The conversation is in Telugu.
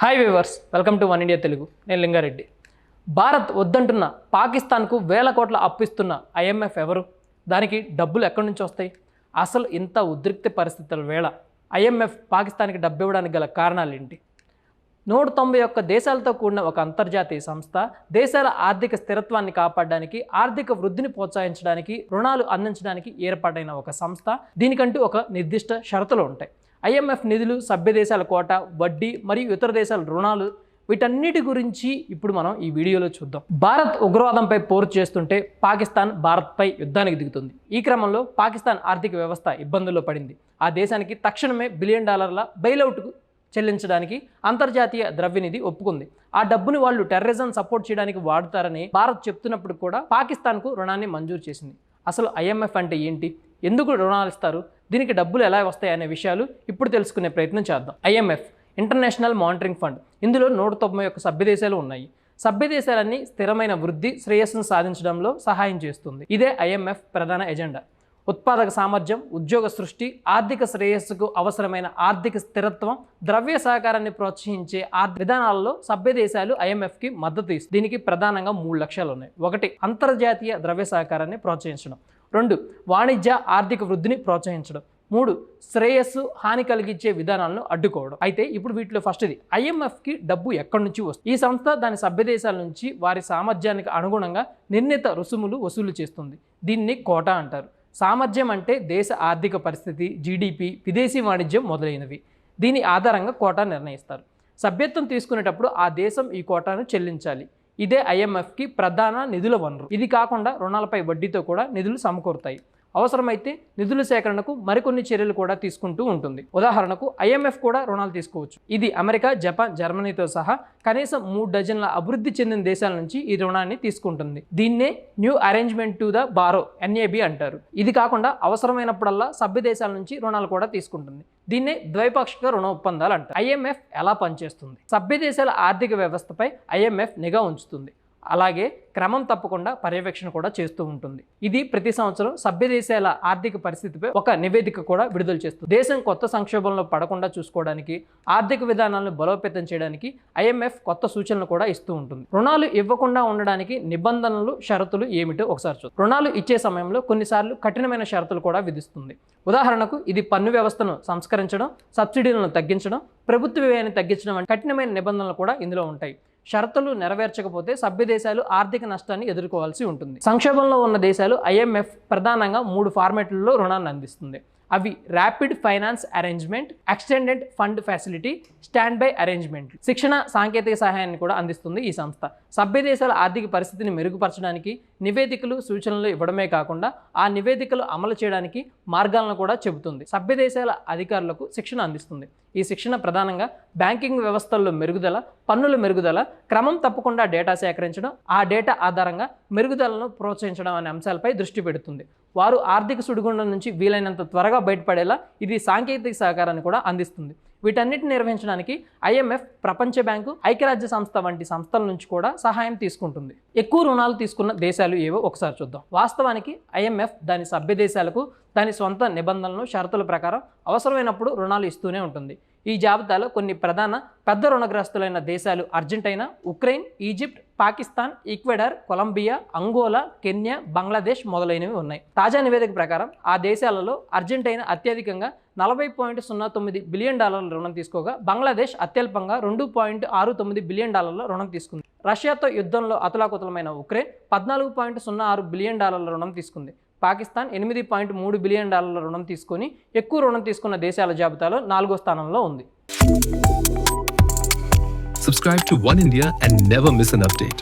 Hi viewers welcome to one India Telugu నేను లింగారెడ్డి. భారత్ వద్దంటున్న పాకిస్తాన్కు వేల కోట్ల అప్పిస్తున్న ఐఎంఎఫ్ ఎవరు? దానికి డబ్బులు ఎక్కడి నుంచి వస్తాయి? అసలు ఇంత ఉద్రిక్త పరిస్థితుల వేళ ఐఎంఎఫ్ పాకిస్తాన్కి డబ్బు ఇవ్వడానికి గల కారణాలు ఏంటి? నూట తొంభై ఒక్క దేశాలతో కూడిన ఒక అంతర్జాతీయ సంస్థ దేశాల ఆర్థిక స్థిరత్వాన్ని కాపాడడానికి ఆర్థిక వృద్ధిని ప్రోత్సహించడానికి రుణాలు అందించడానికి ఏర్పాటైన ఒక సంస్థ దీనికంటూ ఒక నిర్దిష్ట షరతులు ఉంటాయి. ఐఎంఎఫ్ నిధులు సభ్య దేశాల కోట వడ్డీ మరియు ఇతర దేశాల రుణాలు వీటన్నిటి గురించి ఇప్పుడు మనం ఈ వీడియోలో చూద్దాం. భారత్ ఉగ్రవాదంపై పోరు చేస్తుంటే పాకిస్తాన్ భారత్పై యుద్ధానికి దిగుతుంది. ఈ క్రమంలో పాకిస్తాన్ ఆర్థిక వ్యవస్థ ఇబ్బందుల్లో పడింది. ఆ దేశానికి తక్షణమే బిలియన్ డాలర్ల బెయిలౌట్కు చెల్లించడానికి అంతర్జాతీయ ద్రవ్యనిధి ఒప్పుకుంది. ఆ డబ్బుని వాళ్ళు టెర్రరిజం సపోర్ట్ చేయడానికి వాడుతారని భారత్ చెప్తున్నప్పుడు కూడా పాకిస్తాన్కు రుణాన్ని మంజూరు చేసింది. అసలు ఐఎంఎఫ్ అంటే ఏంటి? ఎందుకు రుణాలు ఇస్తారు? దీనికి డబ్బులు ఎలా వస్తాయి అనే విషయాలు ఇప్పుడు తెలుసుకునే ప్రయత్నం చేద్దాం. IMF international monitoring fund. ఇందులో నూట తొంభై ఒక్క సభ్యదేశాలు ఉన్నాయి. సభ్యదేశాలన్నీ స్థిరమైన వృద్ధి శ్రేయస్సును సాధించడంలో సహాయం చేస్తుంది. ఇదే ఐఎంఎఫ్ ప్రధాన ఎజెండా. ఉత్పాదక సామర్థ్యం ఉద్యోగ సృష్టి ఆర్థిక శ్రేయస్సుకు అవసరమైన ఆర్థిక స్థిరత్వం ద్రవ్య సహకారాన్ని ప్రోత్సహించే ఆ విధానాలలో సభ్య దేశాలు ఐఎంఎఫ్కి మద్దతు ఇస్తుంది. దీనికి ప్రధానంగా మూడు లక్ష్యాలు ఉన్నాయి. ఒకటి అంతర్జాతీయ ద్రవ్య సహకారాన్ని ప్రోత్సహించడం. రెండు వాణిజ్య ఆర్థిక వృద్ధిని ప్రోత్సహించడం. మూడు శ్రేయస్సు హాని కలిగించే విధానాలను అడ్డుకోవడం. అయితే ఇప్పుడు వీటిలో ఫస్ట్ ఇది ఐఎంఎఫ్కి డబ్బు ఎక్కడి నుంచి వస్తుంది? ఈ సంస్థ దాని సభ్య దేశాల నుంచి వారి సామర్థ్యానికి అనుగుణంగా నిర్ణీత రుసుములు వసూలు చేస్తుంది. దీన్ని కోటా అంటారు. సామర్థ్యం అంటే దేశ ఆర్థిక పరిస్థితి జీడిపి విదేశీ వాణిజ్యం మొదలైనవి. దీని ఆధారంగా కోటా నిర్ణయిస్తారు. సభ్యత్వం తీసుకునేటప్పుడు ఆ దేశం ఈ కోటాను చెల్లించాలి. ఇదే ఐఎంఎఫ్కి ప్రధాన నిధుల వనరు. ఇది కాకుండా రుణాలపై వడ్డీతో కూడా నిధులు సమకూరుతాయి. అవసరమైతే నిధుల సేకరణకు మరికొన్ని చర్యలు కూడా తీసుకుంటూ ఉంటుంది. ఉదాహరణకు ఐఎంఎఫ్ కూడా రుణాలు తీసుకోవచ్చు. ఇది అమెరికా జపాన్ జర్మనీతో సహా కనీసం మూడు డజన్ల అభివృద్ధి చెందిన దేశాల నుంచి ఈ రుణాన్ని తీసుకుంటుంది. దీన్నే new arrangement to the borrow NAB అంటారు. ఇది కాకుండా అవసరమైనప్పుడల్లా సభ్య దేశాల నుంచి రుణాలు కూడా తీసుకుంటుంది. దీన్నే ద్వైపాక్షిక రుణ ఒప్పందాలు అంటారు. ఐఎంఎఫ్ ఎలా పనిచేస్తుంది? సభ్య దేశాల ఆర్థిక వ్యవస్థపై ఐఎంఎఫ్ నిఘా ఉంచుతుంది. అలాగే క్రమం తప్పకుండా పర్యవేక్షణ కూడా చేస్తూ ఉంటుంది. ఇది ప్రతి సంవత్సరం సభ్య దేశాల ఆర్థిక పరిస్థితిపై ఒక నివేదిక కూడా విడుదల చేస్తుంది. దేశం కొత్త సంక్షోభంలో పడకుండా చూసుకోవడానికి ఆర్థిక విధానాలను బలోపేతం చేయడానికి ఐఎంఎఫ్ కొత్త సూచనలు కూడా ఇస్తూ ఉంటుంది. రుణాలు ఇవ్వకుండా ఉండడానికి నిబంధనలు షరతులు ఏమిటో ఒకసారి చూద్దాం. రుణాలు ఇచ్చే సమయంలో కొన్నిసార్లు కఠినమైన షరతులు కూడా విధిస్తుంది. ఉదాహరణకు ఇది పన్ను వ్యవస్థను సంస్కరించడం సబ్సిడీలను తగ్గించడం ప్రభుత్వ వ్యయాన్ని తగ్గించడం వంటి కఠినమైన నిబంధనలు కూడా ఇందులో ఉంటాయి. షరతులు నెరవేర్చకపోతే సభ్య దేశాలు ఆర్థిక నష్టాన్ని ఎదుర్కోవాల్సి ఉంటుంది. సంక్షోభంలో ఉన్న దేశాలు ఐఎంఎఫ్ ప్రధానంగా మూడు ఫార్మాట్లలో రుణాన్ని అందిస్తుంది. అవి rapid finance arrangement extended fund facility stand by arrangement శిక్షణ సాంకేతిక సహాయాన్ని కూడా అందిస్తుంది ఈ సంస్థ. సభ్య దేశాల ఆర్థిక పరిస్థితిని మెరుగుపరచడానికి నివేదికలు సూచనలు ఇవ్వడమే కాకుండా ఆ నివేదికలు అమలు చేయడానికి మార్గాలను కూడా చెబుతుంది. సభ్య దేశాల అధికారులకు శిక్షణ అందిస్తుంది. ఈ శిక్షణ ప్రధానంగా బ్యాంకింగ్ వ్యవస్థల్లో మెరుగుదల పన్నుల మెరుగుదల క్రమం తప్పకుండా డేటా సేకరించడం ఆ డేటా ఆధారంగా మెరుగుదలను ప్రోత్సహించడం అనే అంశాలపై దృష్టి పెడుతుంది. వారు ఆర్థిక సుడిగుండం నుంచి వీలైనంత త్వరగా బయటపడేలా ఇది సాంకేతిక సహకారాన్ని కూడా అందిస్తుంది. వీటన్నిటిని నిర్వహించడానికి ఐఎంఎఫ్ ప్రపంచ బ్యాంకు ఐక్యరాజ్య సంస్థ వంటి సంస్థల నుంచి కూడా సహాయం తీసుకుంటుంది. ఎక్కువ రుణాలు తీసుకున్న దేశాలు ఏవో ఒకసారి చూద్దాం. వాస్తవానికి ఐఎంఎఫ్ దాని సభ్య దేశాలకు దాని సొంత నిబంధనలు షరతుల ప్రకారం అవసరమైనప్పుడు రుణాలు ఇస్తూనే ఉంటుంది. ఈ జాబితాలో కొన్ని ప్రధాన పెద్ద రుణగ్రస్తులైన దేశాలు Argentina Ukraine Egypt Pakistan Ecuador Colombia Angola Kenya Bangladesh మొదలైనవి ఉన్నాయి. తాజా నివేదిక ప్రకారం ఆ దేశాలలో అర్జెంటైనా అత్యధికంగా నలభై పాయింట్ సున్నా తొమ్మిది బిలియన్ డాలర్ల రుణం తీసుకోగా బంగ్లాదేశ్ అత్యల్పంగా రెండు పాయింట్ ఆరు తొమ్మిది బిలియన్ డాలర్ల రుణం తీసుకుంది. రష్యాతో యుద్ధంలో అతలాకుతలమైన ఉక్రెయిన్ పద్నాలుగు పాయింట్ సున్నా ఆరు బిలియన్ డాలర్ల రుణం తీసుకుంది. పాకిస్తాన్ ఎనిమిది పాయింట్ మూడు బిలియన్ డాలర్ల రుణం తీసుకొని ఎక్కువ రుణం తీసుకున్న దేశాల జాబితాలో నాలుగో స్థానంలో ఉంది Subscribe to One India and never miss an update.